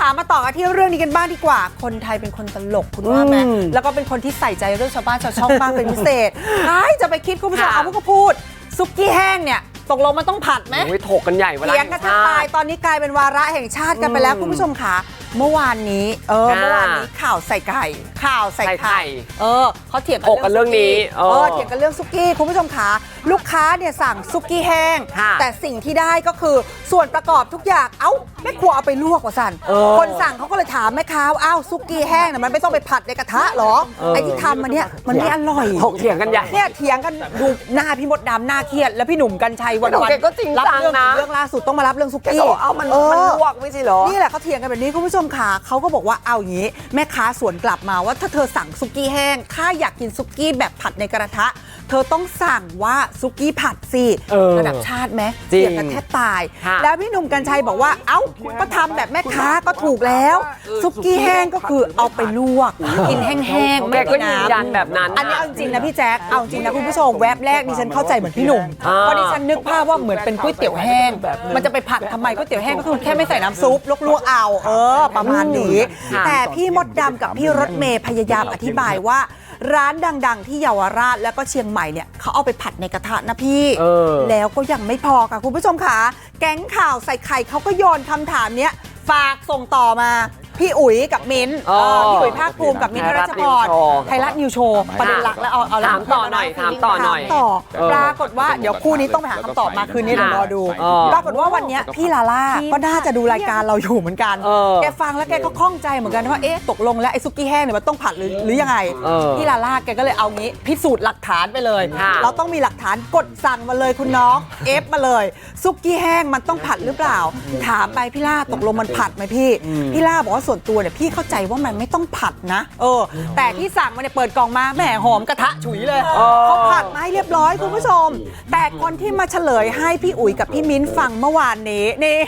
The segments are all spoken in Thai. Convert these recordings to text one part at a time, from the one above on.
ขามาต่อกันที่เรื่องนี้กันบ้างดีกว่า คนไทยเป็นคนตลกคุณว่าไหมอืมแล้วก็เป็นคนที่ใส่ใจเรื่องชาวบ้านชาวช่องมากเป็นพิเศษใครจะไปคิดคุณผู้ชมค่ะเอาพวกก็พูดซุกี้แห้งเนี่ยตกลงมันต้องผัดไหมโอ้ยถกกันใหญ่เวลาเถียงกันแทบตายตอนนี้กลายเป็นวาระแห่งชาติกันไปแล้วอืมคุณผู้ชมค่ะเมื่อวานนี้ เออค่ะเมื่อวานนี้ข่าวใส่ไข่ข่าวใส่ใส่ไข่ไข่ เออเขาเถียงถกกันเรื่องนี้ซุกี้เออเออ เถียงกันเรื่องซุกี้คุณผู้ชมค่ะ ลูกค้าเนี่ยสั่งซุกี้แห้ง ค่ะแต่สิ่งที่ได้ก็คือส่วนประกอบทุกอย่าง เอ้าแม่ครัวเอาไปลวกว่าสันเออคนสั่งเขาก็เลยถามแม่ค้าว่าอ้าวซุกี้แห้งเนี่ยมันไม่ต้องไปผัดในกระทะเหรอเออ ไอ้ที่ทำมาเนี่ยมันไม่อร่อย ถกเถียงกันใหญ่ เนี่ยเถียงกันดูหน้าพี่มดดำหน้าเครียด แล้วพี่หนุ่มกัญชัยวันพี่หนุ่มวันแกก็จริงรับจังเรื่องนะเรื่องล่าสุดต้องมารับเรื่องซุแกกี้ก็บอกเอามันเออมันลวกไม่ใช่เหรอ นี่แหละเขาเถียงกันแบบนี้คุณผู้ชมค่ะเขาก็บอกว่าเอาอย่างนี้ แม่ค้าสวนกลับมาว่าถ้าเธอสั่งซุกี้แห้ง ถ้าอยากกินซุกี้แบบผัดในกระทะ เธอต้องสั่งว่าซุกี้ผัดสิเออระดับชาติไหมจริงเถียงกันแทบตาย ค่ะแล้วพี่หนุ่มกัญชัยบอกว่าเอ้าก็ทำแบบแม่ค้าก็ถูกแล้วซุกี้แห้งก็คือเอาไปลวกกินแห้งๆแกไม่ก็มียืนน้ำยันแบบนั้น อันนี้เอาจริงๆนะพี่แจ๊คเอาจริงนะคุณผู้ชมแวบแรกดิฉันเข้าใจเหมือนพี่หนุ่มอ่า เพราะดิฉันนึกภาพว่าเหมือนเป็นก๋วยเตี๋ยวแห้ง มันจะไปผัดทำไมก๋วยเตี๋ยวแห้งก็คือแค่ไม่ใส่น้ำซุปลวกๆเอา เออ ประมาณนี้ ค่ะ แต่พี่มดดำกับพี่รถเมย์พยายามอธิบายว่า ร้านดัง ๆ ที่เยาวราชแล้วก็เชียงใหม่เนี่ยเขาเอาไปผัดในกระทะนะพี่เออแล้วก็ยังไม่พอค่ะคุณผู้ชมค่ะ แก๊งข่าวใส่ไข่เขาก็โยนคำถามเนี้ยฝากส่งต่อมา พี่อุ๋ยกับมิ้นท์อ๋อเออพี่อุ๋ยภาคภูมิกับมิ้นท์ไทยรัรัฐชพรนิวโชว์ไทยรัฐนิวโชว์ประเด็นหลักแล้วเอาเอาถามต่อหน่อยถามต่อหน่อย ถามต่อเออปรากฏว่าเดี๋ยวคู่นี้ต้องไปหาคำตอบมาคืนนี้เดี๋ยวรอดูเออปรากฏว่าวันเนี้ยพี่ลาล่าก็น่าจะดูรายการเราอยู่เหมือนกัน เออแกฟังแล้วแกก็ข้องใจเหมือนกันว่าเอ๊ะตกลงแล้วไอ้ซุกี้แห้งเนี่ยมันต้องผัดหรือหรือยังไงเออพี่ลาล่าแกก็เลยเอางี้พิสูจน์หลักฐานไปเลย ค่ะ เราต้องมีหลักฐานกดสั่งมาเลยคุณน้องเอฟมาเลยซุกี้แห้งมันต้องผัดหรือเปล่า ถามไปพี่ล่าตกลงมันผัดไหมพี่พี่ล่าบอกว่าส่วนตัวเนี่ยพี่เข้าใจว่ามันไม่ต้องผัดนะ เออ แต่ที่สั่งมาเนี่ยเปิดกล่องมาแหมหอมกระทะฉุยเลยอ๋อเขาผัดมาให้เรียบร้อยคุณผู้ชม แต่คนที่มาเฉลยให้พี่อุ๋ยกับพี่มิ้นฟังเมื่อวานนี้นี่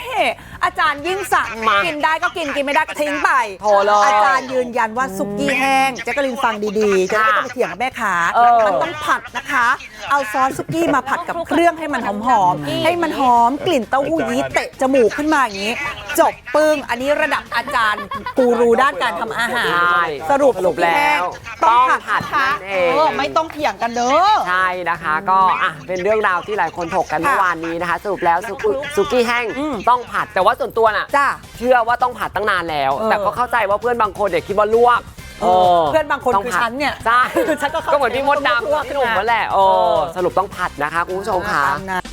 อาจารย์ยิ่งสั่งมากินได้ก็กินกินไม่ได้ก็ทิ้งไปโถเลยอาจารย์ยืนยันว่าซุกี้แห้งแจ๊กกะลินฟังดีๆจะได้ไม่ต้องไปเถียงกับแม่ค้าเออมันต้องผัดนะคะ เอาซอสซุกี้มาผัดกับเครื่องให้มันหอมๆให้มันหอมกลิ่นเต้าหู้ยี้เตะจมูกขึ้นมาอย่างนี้ จบปึ้ง อันนี้ระดับอาจารย์กูรูด้านการทำอาหาร ใช่สรุปสรุปแล้วต้องผัดต้องผัดนะคะนั่นเอง เออไม่ต้องเถียงกันเด้อ ใช่นะคะก็อะเป็นเรื่องราวที่หลายคนถกกันเมื่อวานนี้นะคะ สรุปแล้วซุกุซุกี้แห้งอืม ต้องผัดแต่ว่าส่วนตัวน่ะ จ้า เชื่อว่าต้องผัดตั้งนานแล้ว เออแต่ก็เข้าใจว่าเพื่อนบางคนเนี่ยคิดว่าลวกเออเพื่อนบางคนต้คือผัดฉันเนี่ยใช่ฉันก็เข้าใจก็เหมือนพี่มดดำว่ากับพี่หนุ่มลวกนั่นแหละเอโอ้อสรุปต้องผัดนะคะคุณผู้ชมค่ะ ตามนั้น